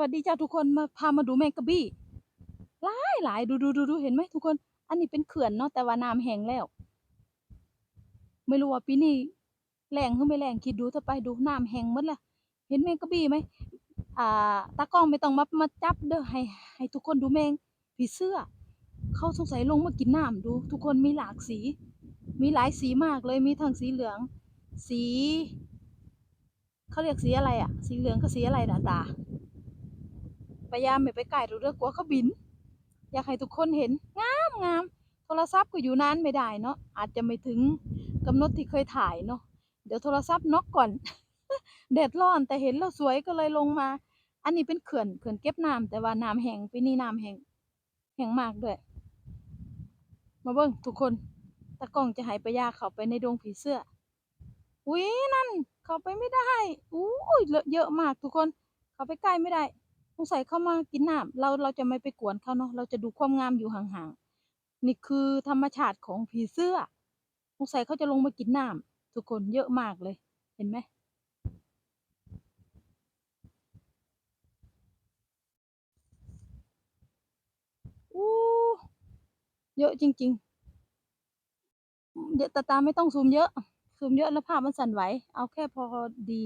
วัสดีจ้าทุกคนมาพามาดูแมงกะบี้หลายหลายดูดูดูดูเห็นไหมทุกคน อันนี้เป็นเขื่อนเนาะแต่ว่าน้ำแห้งแล้ว ไม่รู้ว่าปีนี้แรงหรือไม่แรงคิดดูถ้าไปดูน้ำแห้งหมดละเห็นแมงกะบี้ไหมอ่าตากล้องไม่ต้องมามาจับเด้อให้ให้ทุกคนดูแมงผีเสื้อ เขาสงสัยลงมากินน้ำดู ทุกคนมีหลากสี มีหลายสีมากเลยมีทั้งสีเหลือง สีเขาเรียกสีอะไรอะสีเหลืองกับสีอะไรดาตา พยายามไม่ไปใกล้ดูเด้องกลัวเขาบิน อยากให้ทุกคนเห็น งามงามโทรศัพท์ก็อยู่นานไม่ได้เนาะอาจจะไม่ถึงกำหนดที่เคยถ่ายเนาะเดี๋ยวโทรศัพท์น็อกก่อนแดดร้อนแต่เห็นแล้วสวยก็เลยลงมา อันนี้เป็นเขื่อนเขื่อนเก็บน้ำแต่ว่าน้ำแห้งปีนี้น้ำแห้งแห้งมากด้วย มาเบิ่งทุกคนตะกล้องจะหายไปยาเข้าไปในดงผีเสื้ออุ้ยนั่น เข้าไปไม่ได้อู้ยเลอะเยอะมากทุกคน เข้าไปใกล้ไม่ได้ สงสัยเข้ามากินน้ำเราเราจะไม่ไปกวนเขาเนาะเราจะดูความงามอยู่ห่างๆนี่คือธรรมชาติของผีเสื้อสงสัยเขาจะลงมากินน้ำทุกคนเยอะมากเลย เห็นไหมอู้เยอะจริง ๆ เยอะตาตาไม่ต้องซูมเยอะซูมเยอะแล้วภาพมันสั่นไหว เอาแค่พอดี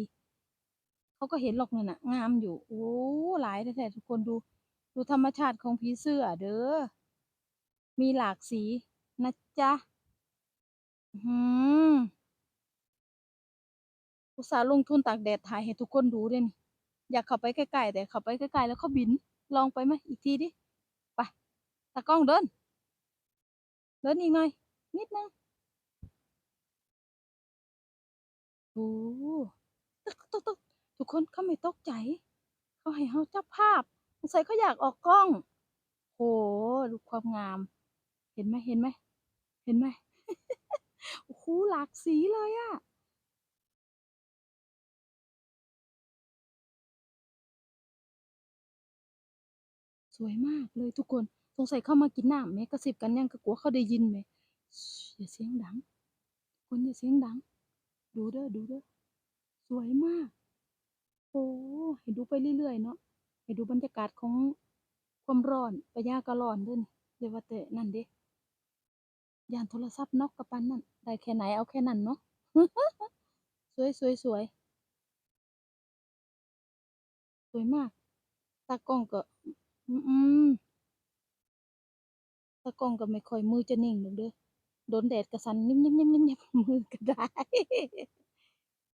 เขาก็เห็นหรอกนั่นน่ะ งามอยู่ โอ้ หลายแท้ๆทุกคนดู ดูธรรมชาติของผีเสื้อเด้อ มีหลากสีนะจ๊ะอือหืออุตส่าห์ลงทุนตากแดดถ่ายให้ทุกคนดูด้วยนี่ อยากเข้าไปใกล้ๆแต่เข้าไปใกล้ๆแล้วเขาบิน ลองไปไหมอีกทีดิ ไปตากล้องเดิน เดินอีกหน่อย นิดนึงโอ้ตึกตึกตึกทุก คนเขาไม่ตกใจ เขาให้เราจับภาพสงสัยเขาอยากออกกล้อง โหดูความงาม เห็นไหมเห็นไหม เห็นไหมโอ้โหหลากสีเลยอะสวยมากเลยทุกคน สงสัยเข้ามากินน้ำไหมกระซิบกันยังกระกัวเขาได้ยินไหมอย่าเสียงดัง คนอย่าเสียงดัง ดูเด้อดูเด้อสวยมาก โอ้ ให้ดูไปเรื่อยๆเนาะ ให้ดูบรรยากาศของความร้อนปะยาก็ร้อนเด้อนี่เดี๋ยวว่าแต่นั่นเด้ยานโทรศัพท์นอกกระปันนั่น ได้แค่ไหนเอาแค่นั้นเนาะ สวยสวยสวย สวยมาก ตากล้องก็ อืมตากล้องก็ไม่ค่อยมือจะนิ่งดอกเด้อ โดนแดดกระสันนิ่มๆๆๆมือก็ได้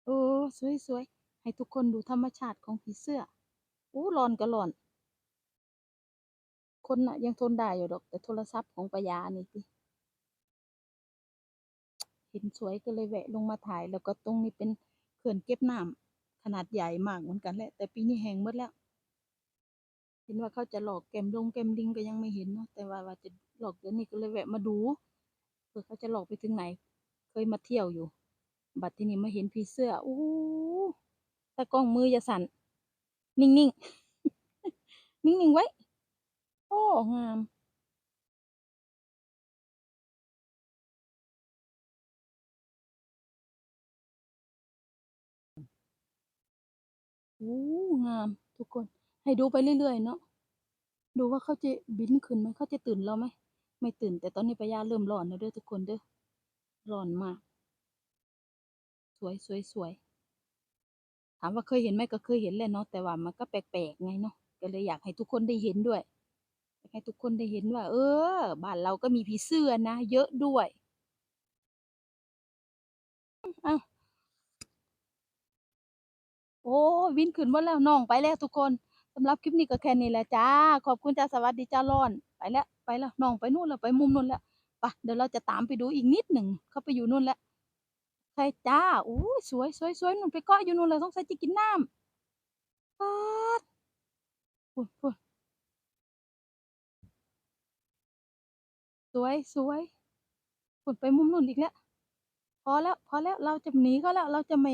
โอ้ สวยสวย ให้ทุกคนดูธรรมชาติของผีเสื้อโอ้ร้อนก็ร้อน คนน่ะยังทนได้อยู่ดอก แต่โทรศัพท์ของปยานี่สิเห็นสวยก็เลยแวะลงมาถ่าย แล้วก็ตรงนี้เป็นเขื่อนเก็บน้ำขนาดใหญ่มากเหมือนกันแหละ แต่ปีนี้แห้งหมดแล้ว เห็นว่าเขาจะหลอกแกมดงแกมลิงก็ยังไม่เห็นเนาะ แต่ว่าว่าจะหลอกเดี๋ยวนี้ก็เลยแวะมาดูเผื่อเขาจะหลอกไปถึงไหน เคยมาเที่ยวอยู่ บัดทีนี้มาเห็นผีเสื้ออู้ ตากล้องมืออย่าสั่น นิ่งๆ นิ่งๆไว้ โอ้ งามโอ้งาม ทุกคน ให้ดูไปเรื่อยๆเนาะดูว่าเขาจะบินขึ้นไหมเขาจะตื่นเราไหมไม่ตื่น แต่ตอนนี้ปยาเริ่มร้อนแล้วเด้อทุกคนเด้อร้อนมาก สวยสวยสวย ถามว่าเคยเห็นไหมก็เคยเห็นแหละเนาะแต่ว่ามันก็แปลกๆไงเนาะก็เลยอยากให้ทุกคนได้เห็นด้วยอยากให้ทุกคนได้เห็นว่า เออ บ้านเราก็มีผีเสื้อนะ เยอะด้วยอ้าวโอ้วินขึ้นหมดแล้วน้องไปแล้วทุกคนสำหรับคลิปนี้ก็แค่นี้แหละจ้า ขอบคุณจ้าสวัสดีจ้าร้อน ไปแล้ว ไปแล้วน้องไปนู่นแล้วไปมุมนู่นแล้วไปเดี๋ยวเราจะตามไปดูอีกนิดหนึ่งเขาไปอยู่นู่นแล้ว ใช่จ้าอู้สวยสวยสวยนุ่นไปเกาะอยู่นู่นเลยต้องใส่จะกินน้ำปัดปุ่นปุ่นสวยสวยปุ่นไปมุมนู่นอีกแล้ว พอแล้ว พอแล้วเราจะหนีเขาแล้ว เราจะไม่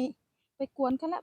ไปกวนเขาแล้ว